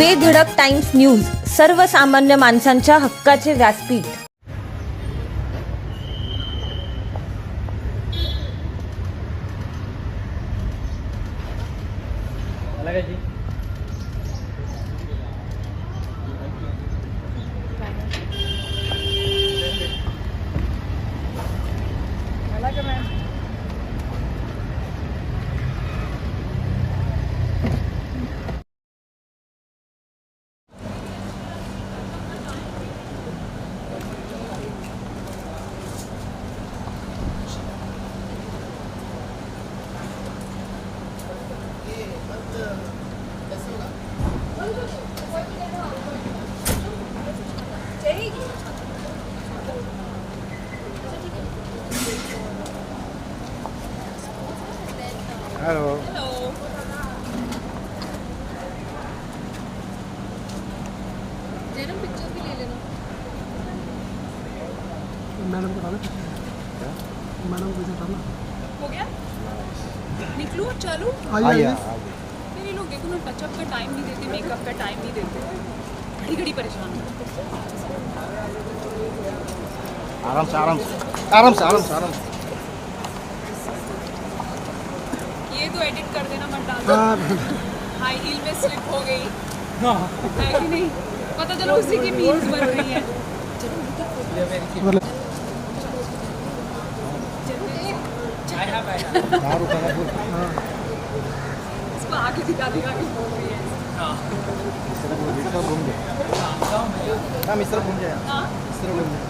बेधडक times news सर्वसामान्य माणसांच्या हक्काचे व्यासपीठ. मला काय जी हॅलो जैनम पिक्चर भी ले लेना। मैडम को डाला मैडम को डाला हो गया? निकलूं चलूँ? आइए ये लोग देखो ना टचअप का टाइम नहीं देते मेकअप का टाइम नहीं देते। घड़ी घड़ी परेशान आराम से आराम से आराम से आराम से आराम से। ये तो एडिट कर देना मत डाल। हाँ। हाई हील में स्लिप हो गई। है। कि नहीं? पता चलो उसी की मीम्स बन रही है। इसको आगे दिखा दिखा के बोल रही है। इस तरह घूम- इस तरह घूम जाए हम इस तरह घूम जाए हाँ। इस तरह घूम जाए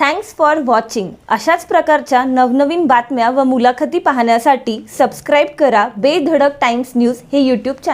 थँक्स फॉर वॉचिंग अशाच प्रकारच्या नवनवीन बातम्या व मुलाखती पाहण्यासाठी सबस्क्राईब करा बेधडक टाइम्स न्यूज हे यूट्यूब चॅनल